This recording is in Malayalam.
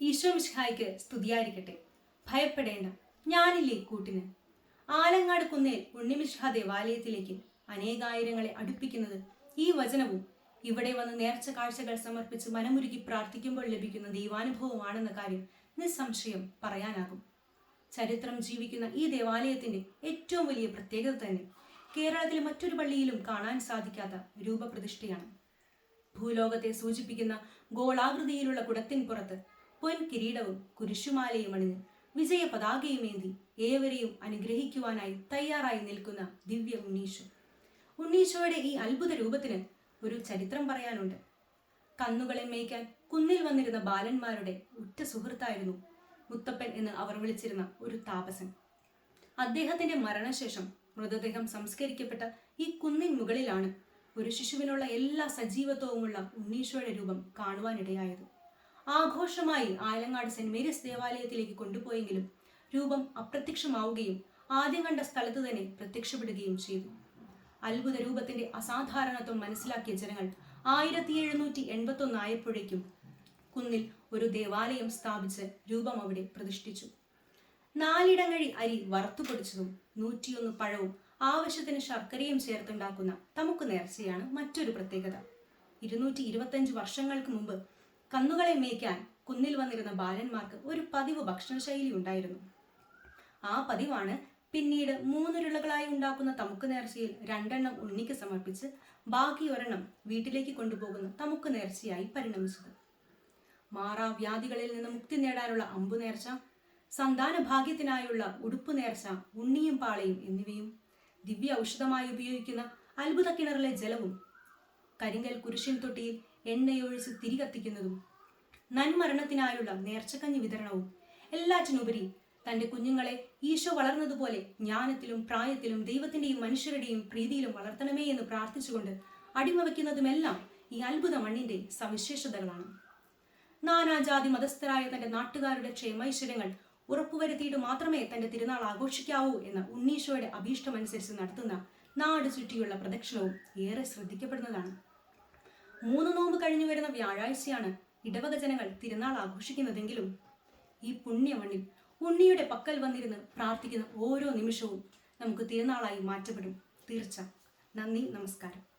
ഈശോ മിഷ്ഹായ്ക്ക് സ്തുതിയായിരിക്കട്ടെ. ഭയപ്പെടേണ്ട ഞാനില്ലേ കൂട്ടിന്? ആലങ്ങാട് കുന്നേൽ ഉണ്ണിമിഷ്ഹ ദേവാലയത്തിലേക്ക് അനേകായിരങ്ങളെ അടുപ്പിക്കുന്നത് ഈ വചനവും ഇവിടെ വന്ന് നേർച്ച കാഴ്ചകൾ സമർപ്പിച്ച് മനമുരുകി പ്രാർത്ഥിക്കുമ്പോൾ ലഭിക്കുന്ന ദൈവാനുഭവമാണെന്ന കാര്യം നിസ്സംശയം പറയാനാകും. ചരിത്രം ജീവിക്കുന്ന ഈ ദേവാലയത്തിന്റെ ഏറ്റവും വലിയ പ്രത്യേകത തന്നെ കേരളത്തിലെ മറ്റൊരു പള്ളിയിലും കാണാൻ സാധിക്കാത്ത രൂപപ്രതിഷ്ഠയാണ്. ഭൂലോകത്തെ സൂചിപ്പിക്കുന്ന ഗോളാകൃതിയിലുള്ള കുടത്തിൻ പുറത്ത് പൊൻ കിരീടവും കുരിശുമാലയും അണിഞ്ഞ് വിജയ പതാകയുമേന്തി ഏവരെയും അനുഗ്രഹിക്കുവാനായി തയ്യാറായി നിൽക്കുന്ന ദിവ്യ ഉണ്ണീശോ. ഉണ്ണീശോയുടെ ഈ അത്ഭുത രൂപത്തിന് ഒരു ചരിത്രം പറയാനുണ്ട്. കന്നുകളെ മേയ്ക്കാൻ കുന്നിൽ വന്നിരുന്ന ബാലന്മാരുടെ ഉറ്റ സുഹൃത്തായിരുന്നു മുത്തപ്പൻ എന്ന് അവർ വിളിച്ചിരുന്ന ഒരു താപസൻ. അദ്ദേഹത്തിന്റെ മരണശേഷം മൃതദേഹം സംസ്കരിക്കപ്പെട്ട ഈ കുന്നിൻ മുകളിലാണ് ഒരു ശിശുവിനുള്ള എല്ലാ സജീവത്വവുമുള്ള ഉണ്ണീശോയുടെ രൂപം കാണുവാനിടയായത്. ആഘോഷമായി ആലങ്ങാട് സെന്റ് മേരീസ് ദേവാലയത്തിലേക്ക് കൊണ്ടുപോയെങ്കിലും രൂപം അപ്രത്യക്ഷമാവുകയും ആദ്യം കണ്ട സ്ഥലത്ത് തന്നെ പ്രത്യക്ഷപ്പെടുകയും ചെയ്തു. അത്ഭുത രൂപത്തിന്റെ അസാധാരണത്വം മനസ്സിലാക്കിയ ജനങ്ങൾ ആയിരത്തി എഴുന്നൂറ്റി എൺപത്തി ഒന്ന് ആയപ്പോഴേക്കും കുന്നിൽ ഒരു ദേവാലയം സ്ഥാപിച്ച് രൂപം അവിടെ പ്രതിഷ്ഠിച്ചു. നാലിടങ്ങഴി അരി വറുത്തുപൊടിച്ചതും നൂറ്റിയൊന്ന് പഴവും ആവശ്യത്തിന് ശർക്കരയും ചേർത്തുണ്ടാക്കുന്ന തമുക്ക് നേർച്ചയാണ് മറ്റൊരു പ്രത്യേകത. ഇരുന്നൂറ്റി ഇരുപത്തഞ്ച് വർഷങ്ങൾക്ക് മുമ്പ് കന്നുകളെ മേയ്ക്കാൻ കുന്നിൽ വന്നിരുന്ന ബാലന്മാർക്ക് ഒരു പതിവ് ഭക്ഷണശൈലി ഉണ്ടായിരുന്നു. ആ പതിവാണ് പിന്നീട് മൂന്നുരുളകളായി ഉണ്ടാക്കുന്ന തമുക്ക് നേർച്ചയിൽ രണ്ടെണ്ണം ഉണ്ണിക്ക് സമർപ്പിച്ച് ബാക്കി ഒരെണ്ണം വീട്ടിലേക്ക് കൊണ്ടുപോകുന്ന തമുക്ക് നേർച്ചയായി പരിണമിച്ചത്. മാറാവ്യാധികളിൽ നിന്ന് മുക്തി നേടാനുള്ള അമ്പു നേർച്ച സന്താന ഭാഗ്യത്തിനായുള്ള ഉടുപ്പ് നേർച്ച ഉണ്ണിയും പാളയും എന്നിവയും ദിവ്യ ഔഷധമായി ഉപയോഗിക്കുന്ന അത്ഭുത കിണറിലെ ജലവും കരിങ്കൽ കുരിശിൻ തൊട്ടിയിൽ എണ്ണയൊഴിച്ച് തിരി കത്തിക്കുന്നതും നന്മരണത്തിനായുള്ള നേർച്ചക്കഞ്ഞി വിതരണവും. എല്ലാറ്റിനുപരി തന്റെ കുഞ്ഞുങ്ങളെ ഈശോ വളർന്നതുപോലെ ജ്ഞാനത്തിലും പ്രായത്തിലും ദൈവത്തിന്റെയും മനുഷ്യരുടെയും പ്രീതിയിലും വളർത്തണമേ എന്ന് പ്രാർത്ഥിച്ചുകൊണ്ട് അടിമ വയ്ക്കുന്നതുമെല്ലാം ഈ അത്ഭുത മണ്ണിന്റെ സവിശേഷതകളാണ്. നാനാജാതി മതസ്ഥരായ തന്റെ നാട്ടുകാരുടെ ക്ഷേമൈശ്വര്യങ്ങൾ ഉറപ്പുവരുത്തിയിട്ട് മാത്രമേ തന്റെ തിരുനാൾ ആഘോഷിക്കാവൂ എന്ന ഉണ്ണീശോയുടെ അഭീഷ്ടമനുസരിച്ച് നടത്തുന്ന നാട് ചുറ്റിയുള്ള പ്രദക്ഷിണവും ഏറെ ശ്രദ്ധിക്കപ്പെടുന്നതാണ്. മൂന്ന് നോമ്പ് കഴിഞ്ഞു വരുന്ന വ്യാഴാഴ്ചയാണ് ഇടവക ജനങ്ങൾ തിരുനാൾ ആഘോഷിക്കുന്നതെങ്കിലും ഈ പുണ്യമണ്ണിൽ ഉണ്ണിയുടെ പക്കൽ വന്നിരുന്ന് പ്രാർത്ഥിക്കുന്ന ഓരോ നിമിഷവും നമുക്ക് തിരുനാളായി മാറ്റപ്പെടും. തീർച്ച. നന്ദി നമസ്കാരം.